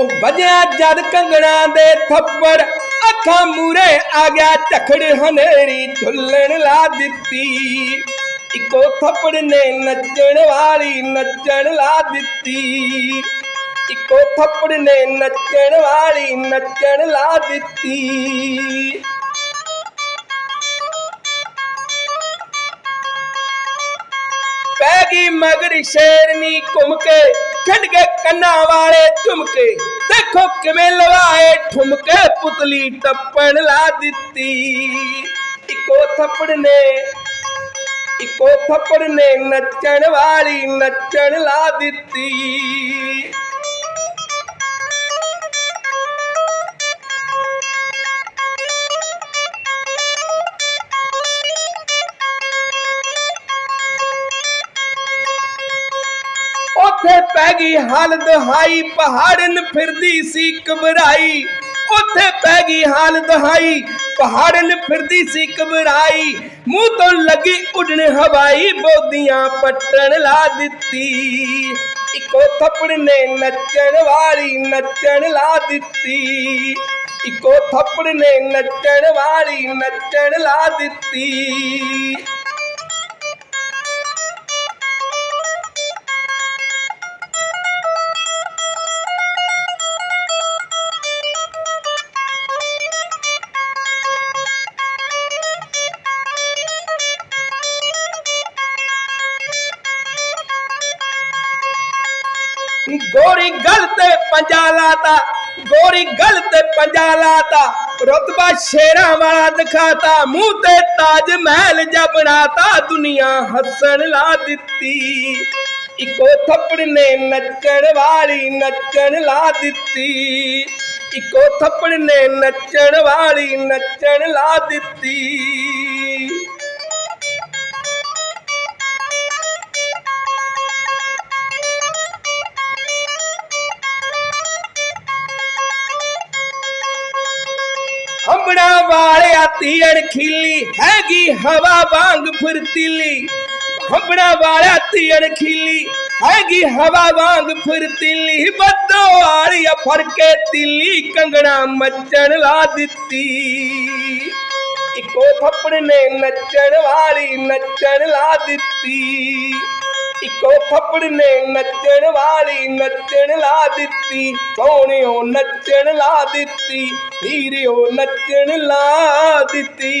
ਉਹ ਵਜਿਆ ਜਦ ਕੰਗਣਾ ਦੇ ਥੱਪੜ, ਅੱਖਾਂ ਮੂਰੇ ਆ ਗਿਆ ਝਖੜ ਹਨੇਰੀ ਝੁੱਲਣ ਲਾ ਦਿੱਤੀ। ਇੱਕੋ ਥੱਪੜ ਨੇ ਨੱਚਣ ਵਾਲੀ ਨੱਚਣ ਲਾ ਦਿੱਤੀ। ਇੱਕੋ ਥੱਪੜ ਨੇ ਨੱਚਣ ਵਾਲੀ ਨੱਚਣ ਲਾ ਦਿੱਤੀ। ਪੈ ਗਈ ਮਗਰ ਸ਼ੇਰਨੀ ਘੁੰਮ ਕੇ ਛੱਡ ਕੇ ਕੰਨਾਂ ਵਾਲੇ ਝੁਮਕੇ। ਦੇਖੋ ਕਿਵੇਂ ਲਵਾਏ ਠੁਮਕੇ, ਪੁਤਲੀ ਟੱਪਣ ਲਾ ਦਿੱਤੀ। ਇੱਕੋ ਥੱਪੜ ਨੇ, ਇੱਕੋ ਥੱਪੜ ਨੇ ਨੱਚਣ ਵਾਲੀ ਨੱਚਣ ਲਾ ਦਿੱਤੀ। ਉੱਥੇ ਪੈ ਗਈ ਹਾਲਤ ਹਾਈ ਪਹਾੜਨ ਫਿਰਦੀ ਸੀ ਘਬਰਾਈ। ਉੱਥੇ ਪੈ ਗਈ ਹਾਲਤ ਹਾਈ ਪਹਾੜਨ ਫਿਰਦੀ ਸੀ ਘਬਰਾਈ। ਮੂੰਹ ਤੋਂ ਲੱਗੀ ਉੱਡਣ ਹਵਾਈ, ਬੋਦੀਆਂ ਪੱਟਣ ਲਾ ਦਿੱਤੀ। ਇੱਕੋ ਥੱਪੜ ਨੇ ਨੱਚਣ ਵਾਲੀ, ਨੱਚਣ ਲਾ ਦਿੱਤੀ। ਇੱਕੋ ਥੱਪੜ ਨੇ ਨੱਚਣ ਵਾਲੀ, ਨੱਚਣ ਲਾ ਦਿੱਤੀ। ਗੋਰੀ ਗਲ ਤੇ ਪੰਜਾ ਲਾਤਾ, ਗੋਰੀ ਗਲ ਤੇ ਪੰਜਾ ਲਾਤਾ। ਰਤਬਾ ਸ਼ੇਰਾਂ ਵਾਲਾ ਦਿਖਾਤਾ, ਮੂੰਹ ਤੇ ਤਾਜ ਮਹਿਲ ਜਾ ਬਣਾਤਾ। ਦੁਨੀਆ ਹੱਸਣ ਲਾ ਦਿੱਤੀ, ਇੱਕੋ ਥੱਪੜ ਨੇ ਨੱਚਣ ਵਾਲੀ ਨੱਚਣ ਲਾ ਦਿੱਤੀ। ਇੱਕੋ ਥੱਪੜ ਨੇ ਨੱਚਣ ਵਾਲੀ ਨੱਚਣ ਲਾ ਦਿੱਤੀ। ਹੰਬੜਾ ਵਾਲਿਆ ਤੀੜ ਖਿੱਲੀ, ਹੈਗੀ ਹਵਾ ਵਾਂਗ ਫੁਰਤੀਲੀ। ਹੰਬੜਾ ਵਾਲਿਆ ਤੀੜ ਖਿੱਲੀ, ਹੈਗੀ ਹਵਾ ਵਾਂਗ ਫੁਰਤੀਲੀ। ਬੱਦੋ ਵਾਲੀ ਫਰਕੇ ਤਿੱਲੀ, ਕੰਗਣਾ ਮੱਚਣ ਲਾ ਦਿੱਤੀ। ਇੱਕੋ ਥੱਪੜ ਨੇ ਨੱਚਣ ਵਾਲੀ ਨੱਚਣ ਲਾ ਦਿੱਤੀ। ਇੱਕੋ ਫੱਪੜ ਨੇ ਨੱਚਣ ਵਾਲੀ, ਨੱਚਣ ਲਾ ਦਿੱਤੀ। ਸੋਹਣਿਓ ਨੱਚਣ ਲਾ ਦਿੱਤੀ, ਹੀਰਿਓ ਨੱਚਣ ਲਾ ਦਿੱਤੀ।